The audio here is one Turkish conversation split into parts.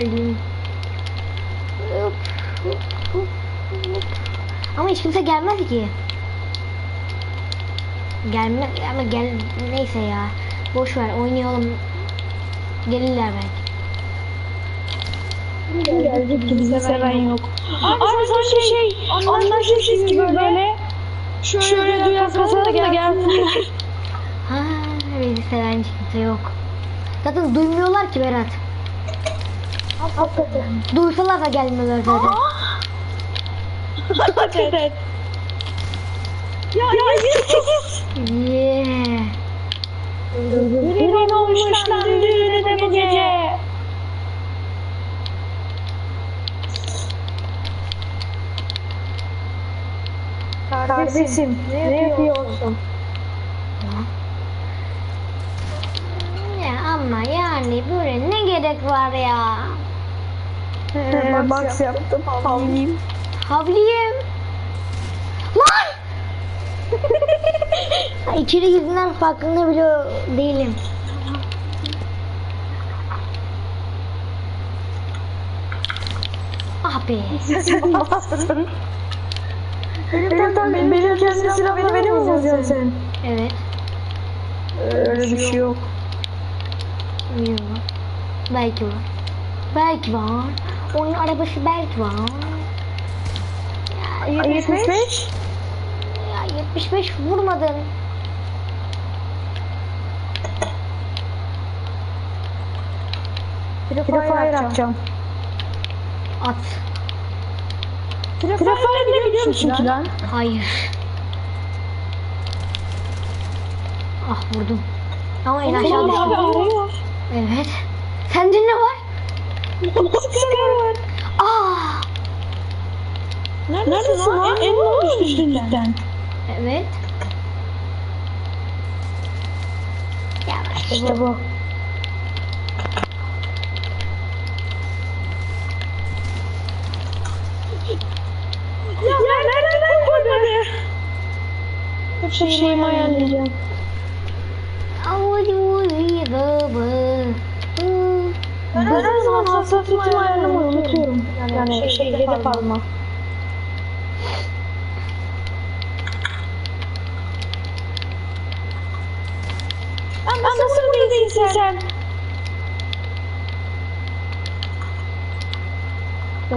geldim. Ama hiç kimse gelmez ki. Gelme ama gel neyse ya. Boş ver oynayalım. Gelirler belki. Gelecek ki bizi seven yok. Abi sanki şey anlaşmışız gibi böyle. Şöyle duyar kasalım da gelsinler. Ha, bizi seven kimse yok. Zaten duymuyorlar ki Berat. Hakikaten. Duysalar da gelmiyorlar zaten. Hakikaten. Ya ya. Yeah. Biri olmuş lan düğünü de bu gece. Kardeşim ne yapıyorsun? Ya ama yani böyle ne gerek var ya? Ee, box yaptım. Havlayayım. Havliyim. Lan! İçeri girdiğinden farkında bile değilim. Ah be. Benim tam benim kendi silahımla beni mi vuracaksın sen? Evet. Öyle bir şey yok. Bilmiyorum. Belki var. Belki var. Onun arabası belki var. Ya, 75? ya 75 vurmadın. Fire atacağım. At. Bile biliyor musun ki lan? Hayır. Ah vurdum. Ama en aşağı düştüm. arıyor. Evet. Sende ne var? Aa. Neredesin lan? En olmuş üstünden. Evet. Ya işte bu. Ya nereden koymadı? Her şeyimi ayarlayacağım. Avucu baba. Her zaman hassasiyetimi ayarlamayı unutuyorum. Yani şey hedef alma. Ben nasıl bildin sen?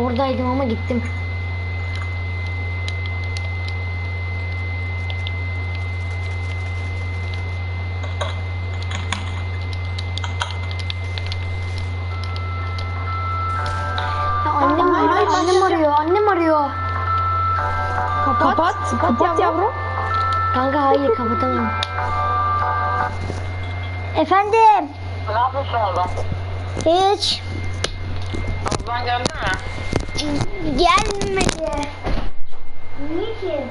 Oradaydım ama gittim. Kapat, kapat yavrum. Kanka hayır kapatamam. Efendim? Ne yapıyorsun orada? Hiç Ablan geldi mi? gelmedi. Niye ki?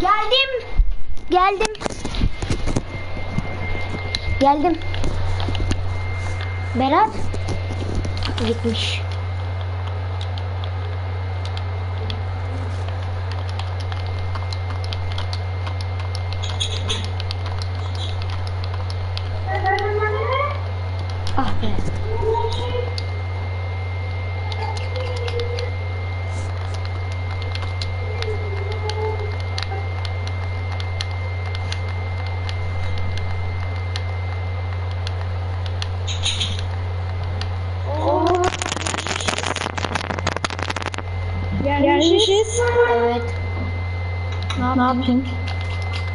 Geldim. Geldim. Geldim. Berat gitmiş. Ah be. Gelmişiz. Gelmişiz. Evet. Ne, ne yapayım?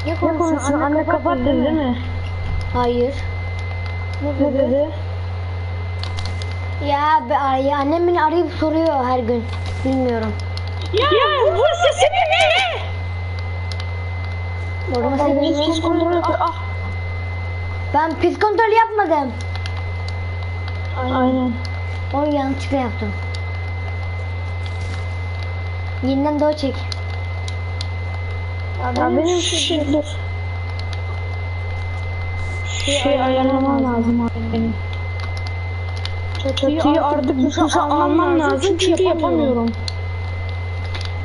Ne konuşuyorsun? Anne, anne değil mi? Hayır. Ne, dedi? dedi? Ya, ya annem beni arayıp soruyor her gün. Bilmiyorum. Ya, ya vur sesini ne? Vurma sesini hiç kontrol. Ah, ah. Ben pis kontrol yapmadım. Aynen. Aynen. Onu yanlışlıkla yaptım. Yeniden doğu çek. Ya benim şu şey dur. Şey ayarlamam lazım abi benim. Çatıyı artık nüfusa almam lazım çünkü yapamıyorum.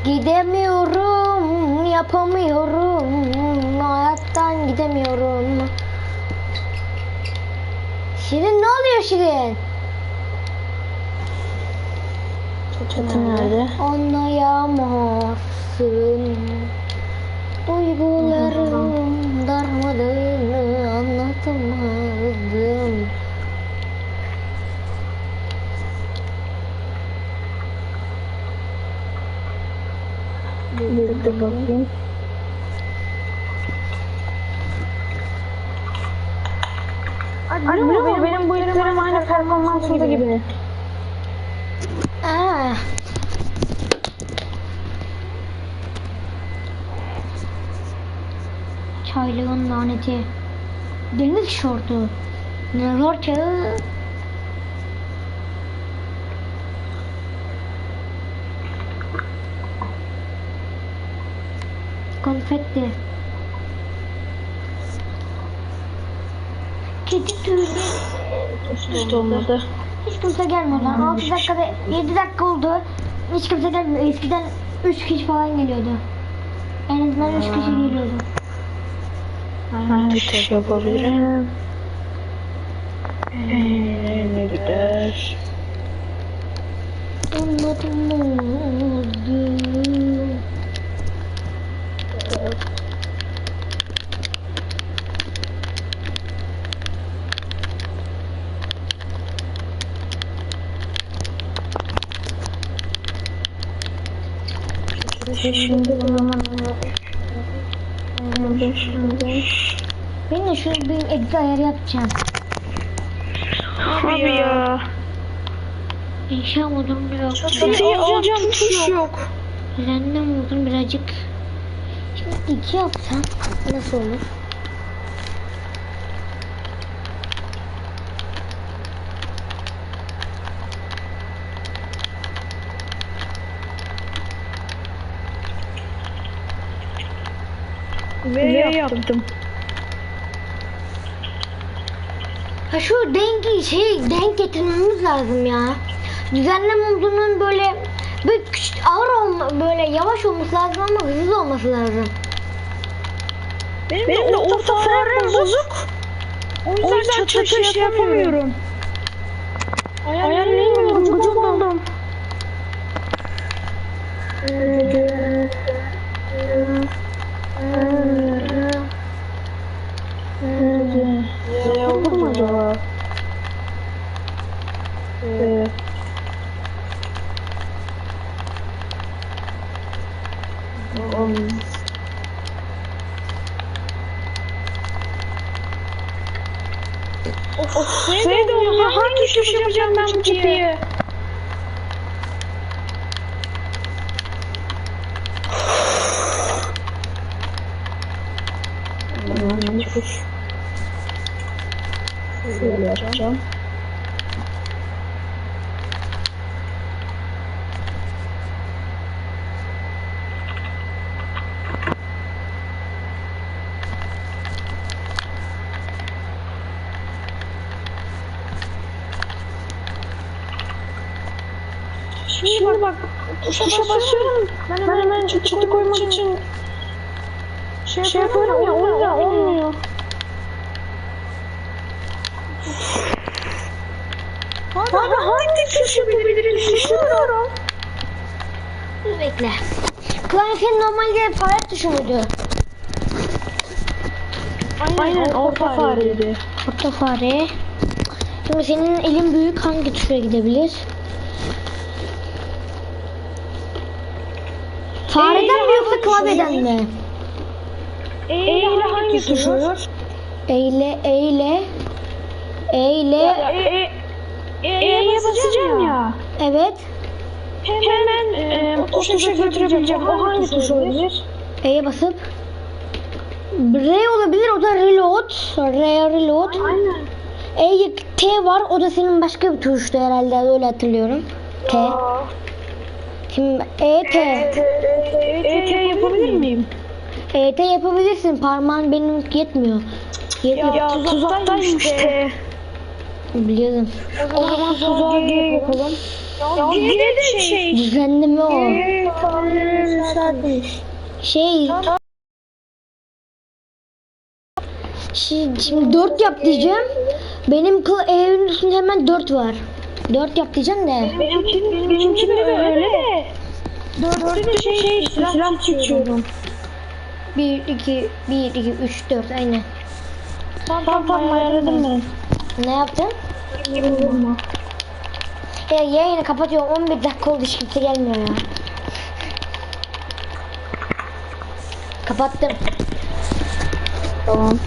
Gidemiyorum, yapamıyorum, hayattan gidemiyorum. Şirin ne oluyor Şirin? Çatı nerede? Anlayamazsın. Duygularım darmadığını anlatamadım. Bir de bakayım. Musun benim bu iplerim aynı performansında gibi. Aa. Çaylığın laneti. Deniz şortu. Nezor çağı. Konfetti. Kedi tüylü. Üst üste olmadı. Hiç kimse gelmiyor lan. 6 dakikada 7 dakika oldu. Hiç kimse gelmiyor. Eskiden 3 kişi falan geliyordu. En azından 3 kişi geliyordu. Ben şey yapabilirim. Ee, ne gider? Anlatamadım. Şimdi Ben de şöyle bir egzi ayarı yapacağım. Abi ya. İnşa modum yok. Çatıyı alacağım tuş yok. Random modum birazcık. Şimdi iki yapsam nasıl olur? Ve yaptım. Ha şu dengi şey denk getirmemiz lazım ya. Düzenleme modunun böyle böyle küçük ağır olma böyle yavaş olması lazım ama hızlı olması lazım. Benim, de orta farem bozuk. O yüzden çatı şey yapamıyorum. Ayarlayamıyorum. Gıcık oldum. Ne olur mu acaba? Evet. Of, ne de oluyor? Hangi tuş yapacağım ben bu çatıyı? Şöyle yapacağım. Şimdi bak tuşa basıyorum. Ben hemen çatı koymak için şey yapıyorum ya olmuyor olmuyor. Abi hangi tuşu bildirim düşünüyorum. Dur bekle. Klavyenin normalde fare tuşu muydu? Aynen orta fareydi. Orta fare. Şimdi senin elin büyük hangi tuşa gidebilir? Fareden mi yoksa klavyeden mi? E ile hangi tuş olur? Eyle, eyle. Eyle. E, e, E'ye basacağım ya. Evet. Hemen e, o tuşa götürebileceğim. O hangi tuş olabilir? E'ye basıp. R olabilir o da reload. R reload. Aynen. E T var o da senin başka bir tuştu herhalde öyle hatırlıyorum. T. Şimdi E T. ET yapabilir miyim? E T yapabilirsin. Parmağın benim yetmiyor. Yetmiyor. Ya tuzaktaymış işte. Biliyorum. O zaman tuzağı G yapalım. Ya G de şey. Düzenleme o. Tamam, Şey. Şimdi, şimdi 4 yap diyeceğim. Benim kıl evimin üstünde hemen 4 var. 4 yap diyeceğim de. Benimki, benimki de öyle de. Dörtte şey, şey silah çekiyorum. 1, 2, 1, 2, 3, 4 aynen. Tamam tamam ayarladım ben. Ne yaptın? Vurma. Ya yayını kapatıyorum. 11 dakika oldu hiç kimse gelmiyor ya. Kapattım. Tamam.